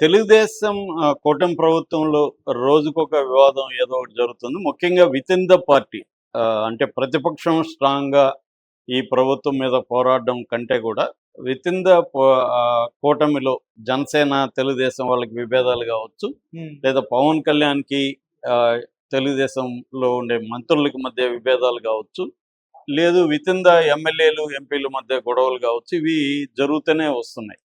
తెలుగుదేశం కూటమి ప్రభుత్వంలో రోజుకొక వివాదం ఏదో ఒకటి జరుగుతుంది. ముఖ్యంగా విత్ ఇన్ ద పార్టీ అంటే ప్రతిపక్షం స్ట్రాంగ్గా ఈ ప్రభుత్వం మీద పోరాడడం కంటే కూడా విత్ ఇన్ ద కూటమిలో జనసేన తెలుగుదేశం వాళ్ళకి విభేదాలు కావచ్చు లేదా పవన్ కళ్యాణ్కి ఆ, తెలుగుదేశంలో ఉండే మంత్రులకి మధ్య విభేదాలు కావచ్చు. లేదు విత్ ఇన్ ద ఎమ్మెల్యేలు ఎంపీల మధ్య గొడవలు కావచ్చు ఇవి జరుగుతూనే వస్తున్నాయి.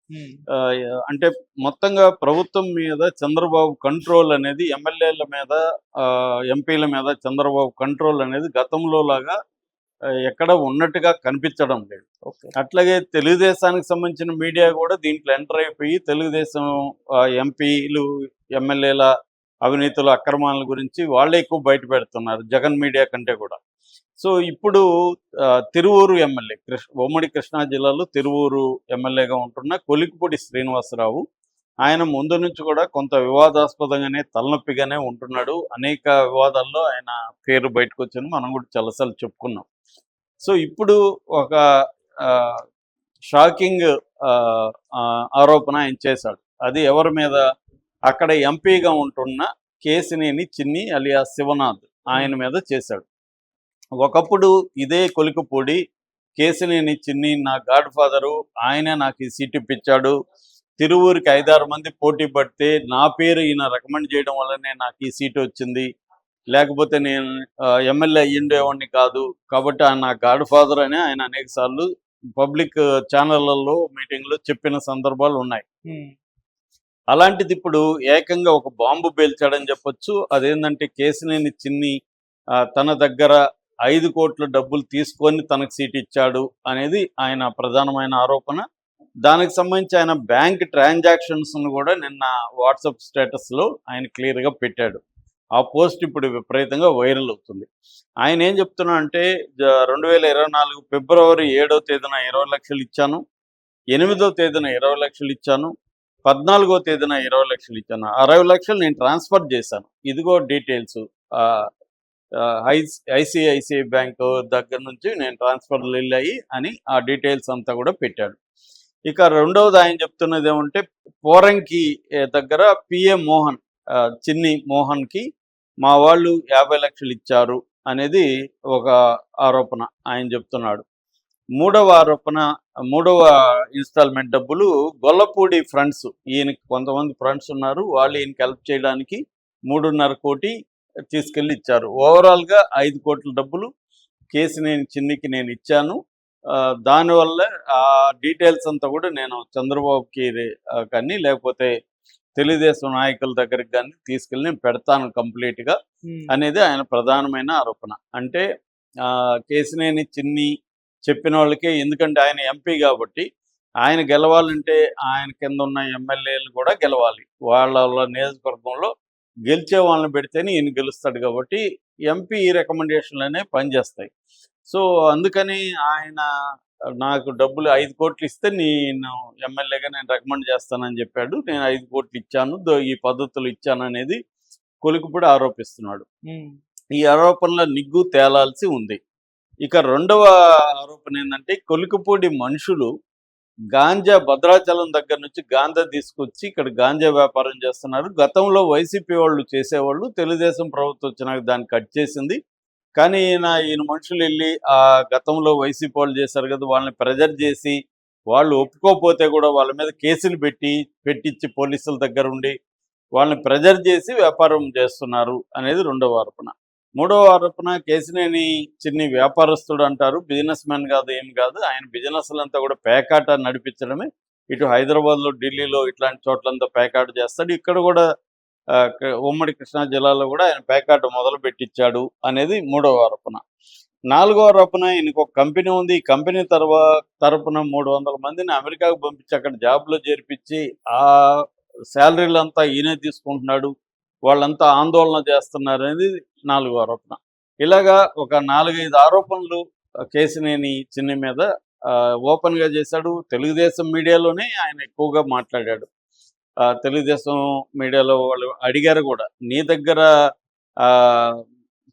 అంటే మొత్తంగా ప్రభుత్వం మీద చంద్రబాబు కంట్రోల్ అనేది ఎమ్మెల్యేల మీద ఎంపీల మీద చంద్రబాబు కంట్రోల్ అనేది గతంలో లాగా ఎక్కడ ఉన్నట్టుగా కనిపించడం లేదు. అట్లాగే తెలుగుదేశానికి సంబంధించిన మీడియా కూడా దీంట్లో ఎంటర్ అయిపోయి తెలుగుదేశం ఎంపీలు ఎమ్మెల్యేల అవినీతుల అక్రమాల గురించి వాళ్ళే ఎక్కువ బయట పెడుతున్నారు జగన్ మీడియా కంటే కూడా. సో ఇప్పుడు తిరువూరు ఎమ్మెల్యే కృష్ణ ఉమ్మడి కృష్ణా జిల్లాలో తిరువూరు ఎమ్మెల్యేగా ఉంటున్న కొలికిపూడి శ్రీనివాసరావు ఆయన ముందు నుంచి కూడా కొంత వివాదాస్పదంగానే తలనొప్పిగానే ఉంటున్నాడు. అనేక వివాదాల్లో ఆయన పేరు బయటకు వచ్చింది. మనం కూడా చాలాసార్లు చెప్పుకున్నాం. సో ఇప్పుడు ఒక షాకింగ్ ఆరోపణ ఆయన చేశాడు. అది ఎవరి మీద? అక్కడ ఎంపీగా ఉంటున్న కేసినేని చిన్ని అలియా శివనాథ్ ఆయన మీద చేశాడు. ఒకప్పుడు ఇదే కొలికపూడి కేసినేని చిన్ని నా గాడ్ ఫాదరు ఆయనే నాకు ఈ సీట్ ఇప్పించాడు. తిరువూరికి ఐదారు మంది పోటీ పడితే నా పేరు ఈయన రికమెండ్ చేయడం వల్లనే నాకు ఈ సీట్ వచ్చింది. లేకపోతే నేను ఎమ్మెల్యే అయ్యిండేవాడిని కాదు. కాబట్టి ఆయన నా గాడ్ ఫాదర్ అని ఆయన అనేక సార్లు పబ్లిక్ ఛానళ్ళలో మీటింగ్లో చెప్పిన సందర్భాలు ఉన్నాయి. అలాంటిది ఇప్పుడు ఏకంగా ఒక బాంబు పేల్చాడని చెప్పొచ్చు. అదేంటంటే కేసినేని చిన్ని తన దగ్గర ఐదు కోట్ల డబ్బులు తీసుకొని తనకు సీట్ ఇచ్చాడు అనేది ఆయన ప్రధానమైన ఆరోపణ. దానికి సంబంధించి ఆయన బ్యాంక్ ట్రాన్సాక్షన్స్ కూడా నిన్న వాట్సాప్ స్టేటస్లో ఆయన క్లియర్గా పెట్టాడు. ఆ పోస్ట్ ఇప్పుడు విపరీతంగా వైరల్ అవుతుంది. ఆయన ఏం చెప్తున్నా అంటే రెండు వేల ఇరవై నాలుగు ఫిబ్రవరి ఏడో తేదీన ఇరవై లక్షలు ఇచ్చాను ఎనిమిదో తేదీన ఇరవై లక్షలు ఇచ్చాను పద్నాలుగో తేదీన ఇరవై లక్షలు ఇచ్చాను. అరవై లక్షలు నేను ట్రాన్స్ఫర్ చేశాను. ఇదిగో డీటెయిల్స్. ఐసిఐసిఐ బ్యాంక్ దగ్గర నుంచి నేను ట్రాన్స్ఫర్లు వెళ్ళాయి అని ఆ డీటెయిల్స్ అంతా కూడా పెట్టాడు. ఇక రెండవది ఆయన చెప్తున్నది ఏమంటే పోరంకి దగ్గర పిఏ మోహన్ చిన్ని మోహన్కి మా వాళ్ళు యాభై లక్షలు ఇచ్చారు అనేది ఒక ఆరోపణ ఆయన చెప్తున్నాడు. మూడవ ఆరోపణ మూడవ ఇన్స్టాల్మెంట్ డబ్బులు గొల్లపూడి ఫ్రెండ్స్ ఈయనకి కొంతమంది ఫ్రెండ్స్ ఉన్నారు వాళ్ళు ఈయనకి హెల్ప్ చేయడానికి మూడున్నర కోటి తీసుకెళ్ళి ఇచ్చారు. ఓవరాల్గా ఐదు కోట్ల డబ్బులు కేసు నేను చిన్నికి నేను ఇచ్చాను. దానివల్ల ఆ డీటెయిల్స్ అంతా కూడా నేను చంద్రబాబుకి కానీ లేకపోతే తెలుగుదేశం నాయకుల దగ్గరికి కానీ తీసుకెళ్ళి నేను పెడతాను కంప్లీట్గా అనేది ఆయన ప్రధానమైన ఆరోపణ. అంటే ఆ, కేసినేని చిన్ని చెప్పిన వాళ్ళకే ఎందుకంటే ఆయన ఎంపీ కాబట్టి ఆయన గెలవాలంటే ఆయన కింద ఉన్న ఎమ్మెల్యేలు కూడా గెలవాలి. వాళ్ళ నియోజకవర్గంలో గెలిచే వాళ్ళని పెడితేనే ఈయన గెలుస్తాడు కాబట్టి ఎంపీ రికమెండేషన్లనే పనిచేస్తాయి. సో అందుకని ఆయన నాకు డబ్బులు ఐదు కోట్లు ఇస్తే నేను ఎమ్మెల్యేగా నేను రికమెండ్ చేస్తానని చెప్పాడు. నేను ఐదు కోట్లు ఇచ్చాను. ఈ పద్ధతులు ఇచ్చాను అనేది కొలికిపూడి ఆరోపిస్తున్నాడు. ఈ ఆరోపణల నిగ్గు తేలాల్సి ఉంది. ఇక రెండవ ఆరోపణ ఏంటంటే కొలికపూడి మనుషులు గాంజా భద్రాచలం దగ్గర నుంచి గాంజా తీసుకొచ్చి ఇక్కడ గాంజా వ్యాపారం చేస్తున్నారు. గతంలో వైసీపీ వాళ్ళు చేసేవాళ్ళు తెలుగుదేశం ప్రభుత్వం వచ్చినాక దాన్ని కట్ చేసింది. కానీ ఈయన ఈయన మనుషులు వెళ్ళి ఆ గతంలో వైసీపీ వాళ్ళు చేశారు కదా వాళ్ళని ప్రెజర్ చేసి వాళ్ళు ఒప్పుకోకపోతే కూడా వాళ్ళ మీద కేసులు పెట్టి పెట్టించి పోలీసుల దగ్గర ఉండి వాళ్ళని ప్రెజర్ చేసి వ్యాపారం చేస్తున్నారు అనేది రెండవ ఆరోపణ. మూడవ ఆరోపణ కేసినేని చిన్ని వ్యాపారస్తుడు అంటారు. బిజినెస్ మ్యాన్ కాదు ఏం కాదు. ఆయన బిజినెస్లంతా కూడా పేకాట నడిపించడమే. ఇటు హైదరాబాద్లో ఢిల్లీలో ఇట్లాంటి చోట్లంతా పేకాట చేస్తాడు. ఇక్కడ కూడా ఉమ్మడి కృష్ణా జిల్లాలో కూడా ఆయన పేకాట మొదలు పెట్టించాడు అనేది మూడవ ఆరోపణ. నాలుగో ఆరోపణ ఈయనకు ఒక కంపెనీ ఉంది. ఈ కంపెనీ తర్వా తరపున మూడు వందల మందిని అమెరికాకు పంపించి అక్కడ జాబ్లో చేర్పించి ఆ శాలరీలంతా ఈయనే తీసుకుంటున్నాడు. వాళ్ళంతా ఆందోళన చేస్తున్నారు అనేది నాలుగో ఆరోపణ. ఇలాగా ఒక నాలుగైదు ఆరోపణలు కేసినేని చిన్ని మీద ఆ, ఓపెన్గా చేశాడు. తెలుగుదేశం మీడియాలోనే ఆయన ఎక్కువగా మాట్లాడాడు. ఆ, తెలుగుదేశం మీడియాలో వాళ్ళు అడిగారు కూడా నీ దగ్గర ఆ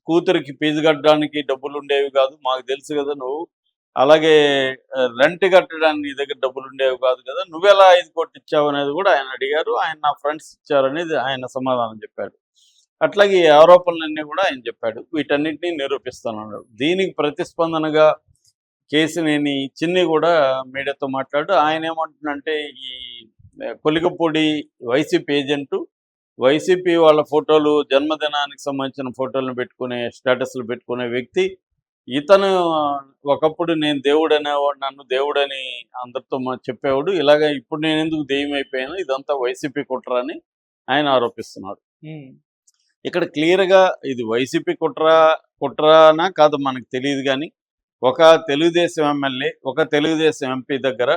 కూతురికి ఫీజు కట్టడానికి డబ్బులు ఉండేవి కాదు మాకు తెలుసు కదా నువ్వు. అలాగే రెంట్ కట్టడానికి నీ దగ్గర డబ్బులు ఉండేవి కాదు కదా. నువ్వెలా ఐదు కోట్లు ఇచ్చావు అనేది కూడా ఆయన అడిగారు. ఆయన నా ఫ్రెండ్స్ ఇచ్చారనేది ఆయన సమాధానం చెప్పాడు. అట్లాగే ఈ ఆరోపణలన్నీ కూడా ఆయన చెప్పాడు. వీటన్నిటిని నిరూపిస్తానన్నాడు దీనికి ప్రతిస్పందనగా కేసినేని చిన్ని కూడా మీడియాతో మాట్లాడు. ఆయన ఏమంటున్నంటే ఈ కొలికపూడి వైసీపీ ఏజెంటు వైసీపీ వాళ్ళ ఫోటోలు జన్మదినానికి సంబంధించిన ఫోటోలను పెట్టుకునే స్టేటస్లు పెట్టుకునే వ్యక్తి ఇతను ఒకప్పుడు నేను దేవుడు అనేవాడు నన్ను దేవుడని అందరితో మా చెప్పేవాడు. ఇలాగ ఇప్పుడు నేను ఎందుకు దెయ్యం అయిపోయాను? ఇదంతా వైసీపీ కుట్ర అని ఆయన ఆరోపిస్తున్నాడు. ఇక్కడ క్లియర్గా ఇది వైసీపీ కుట్ర కుట్రనా కాదు మనకు తెలియదు కానీ ఒక తెలుగుదేశం ఎమ్మెల్యే ఒక తెలుగుదేశం ఎంపీ దగ్గర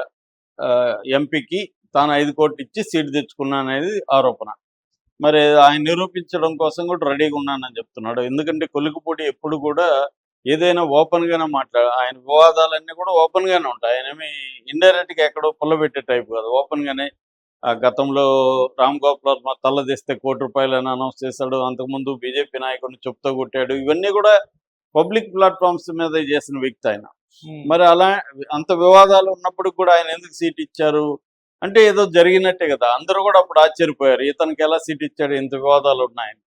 ఎంపీకి తాను ఐదు కోట్లు ఇచ్చి సీట్ తెచ్చుకున్నా అనేది ఆరోపణ. మరి ఆయన నిరూపించడం కోసం కూడా రెడీగా ఉన్నానని చెప్తున్నాడు. ఎందుకంటే కొలుకుపూడి ఎప్పుడు కూడా ఏదైనా ఓపెన్ గానే మాట్లాడు ఆయన వివాదాలన్నీ కూడా ఓపెన్ గానే ఉంటాయి. ఆయన ఏమి ఇండైరెక్ట్గా ఎక్కడో పుల్లబెట్టే టైప్ కాదు. ఓపెన్ గానే ఆ గతంలో రామ్ గోపాల్ వర్మ తల్లదిస్తే కోటి రూపాయలు అని అనౌన్స్ చేశాడు. అంతకుముందు బీజేపీ నాయకుడిని చెప్తూ కొట్టాడు. ఇవన్నీ కూడా పబ్లిక్ ప్లాట్ఫామ్స్ మీద చేసిన వ్యక్తి ఆయన. మరి అలా అంత వివాదాలు ఉన్నప్పుడు కూడా ఆయన ఎందుకు సీట్ ఇచ్చారు? అంటే ఏదో జరిగినట్టే కదా. అందరూ కూడా అప్పుడు ఆశ్చర్యపోయారు. ఇతనికి ఎలా సీట్ ఇచ్చాడు? ఇంత వివాదాలు ఉన్నాయని.